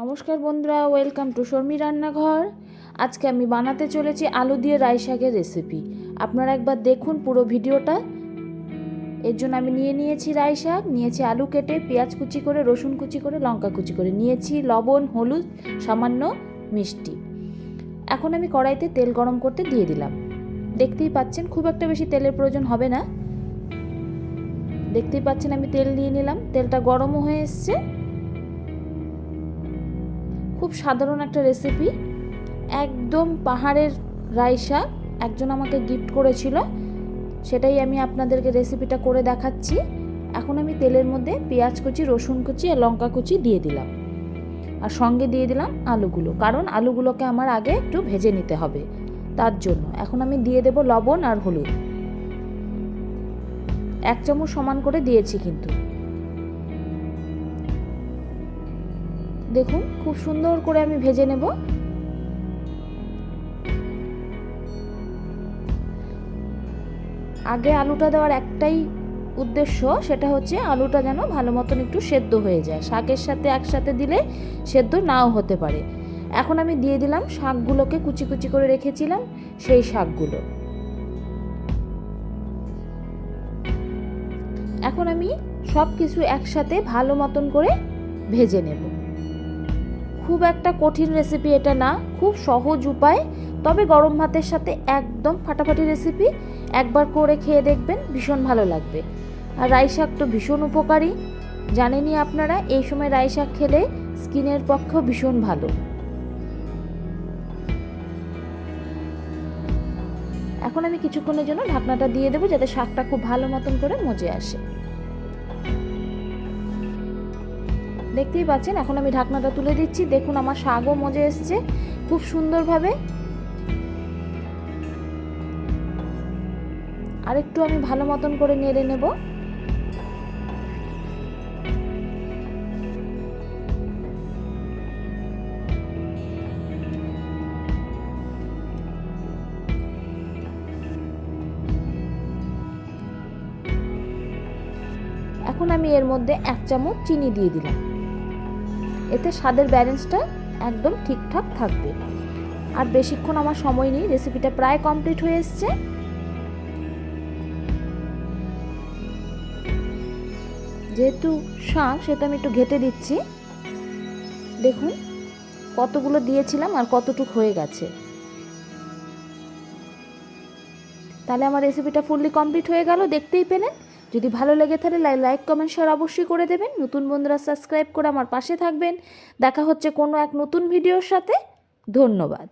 নমস্কার বন্ধুরা welcome to Sharmi রান্নাঘর। আজকে আমি বানাতে চলেছি আলু দিয়ে রাই শাকের রেসিপি আপনারা একবার দেখুন পুরো ভিডিওটা। এর জন্য আমি নিয়ে নিয়েছি রাই শাক, নিয়েছি আলু কেটে, পেঁয়াজ কুচি করে, রসুন কুচি করে, লঙ্কা কুচি করে। নিয়েছি লবণ, হলুদ, সামান্য মিষ্টি। এখন আমি কড়াইতে তেল গরম করতে দিয়ে দিলাম। দেখতেই পাচ্ছেন, খুব একটা বেশি তেলের প্রয়োজন হবে না। দেখতেই পাচ্ছেন, আমি তেল দিয়ে নিলাম। তেলটা গরমও হয়ে এসছে। খুব সাধারণ একটা রেসিপি একদম পাহাড়ের রাই শাক, একজন আমাকে গিফট করেছিল। সেটাই আমি আপনাদেরকে রেসিপিটা করে দেখাচ্ছি। এখন আমি তেলের মধ্যে পেঁয়াজ কুচি, রসুন কুচি আর লঙ্কা কুচি দিয়ে দিলাম। আর সঙ্গে দিয়ে দিলাম আলুগুলো, কারণ আলুগুলোকে আমার আগে একটু ভেজে নিতে হবে, তার জন্য। এখন আমি দিয়ে দেব লবণ আর হলুদ। এক চামচ সমান করে দিয়েছি কিন্তু। দেখুন, খুব সুন্দর করে আমি ভেজে নেব। আগে আলুটা দেওয়ার একটাই উদ্দেশ্য, সেটা হচ্ছে আলুটা যেন ভালো মতন একটু সেদ্ধ হয়ে যায়। শাকের সাথে একসাথে দিলে সেদ্ধ নাও হতে পারে। এখন আমি দিয়ে দিলাম শাকগুলোকে কুচি কুচি করে রেখেছিলাম, সেই শাকগুলো। এখন আমি সব কিছু একসাথে ভালো মতন করে ভেজে নেব। খুব একটা কঠিন রেসিপি এটা না, খুব সহজ উপায়। তবে গরম ভাতের সাথে একদম ফাটাফাটি রেসিপি একবার করে খেয়ে দেখবেন, ভীষণ ভালো লাগবে। আর রাই শাক তো ভীষণ উপকারী। জানেনই আপনারা, এই সময় রাই শাক খেলে স্কিনের পক্ষেও ভীষণ ভালো। এখন আমি কিছুক্ষণের জন্য ঢাকনাটা দিয়ে দেবো, যাতে শাকটা খুব ভালো মতন করে মজে আসে। দেখতেই পাচ্ছেন, এখন আমি ঢাকনাটা তুলে দিচ্ছি। দেখুন, আমার শাকও মজে এসছে, খুব সুন্দরভাবে। আরেকটু আমি ভালো মতন করে নেড়ে নেব। এখন আমি এর মধ্যে এক চামচ চিনি দিয়ে দিলাম। এতে স্বাদের ব্যালেন্সটা একদম ঠিকঠাক থাকবে। আর বেশিক্ষণ আমার সময় নেই রেসিপিটা প্রায় কমপ্লিট হয়ে এসছে। যেহেতু শাক সেটা আমি একটু ঘেটে দিচ্ছি। দেখুন, কতগুলো দিয়েছিলাম আর কতটুক হয়ে গেছে। তাহলে আমার রেসিপিটা ফুললি কমপ্লিট হয়ে গেল, দেখতেই পেলেন যদি ভালো লেগে থাকে লাইক কমেন্ট শেয়ার অবশ্যই করে দেবেন। নতুন বন্ধুরা সাবস্ক্রাইব করে আমার পাশে থাকবেন। দেখা হচ্ছে কোনো এক নতুন ভিডিওর সাথে। ধন্যবাদ।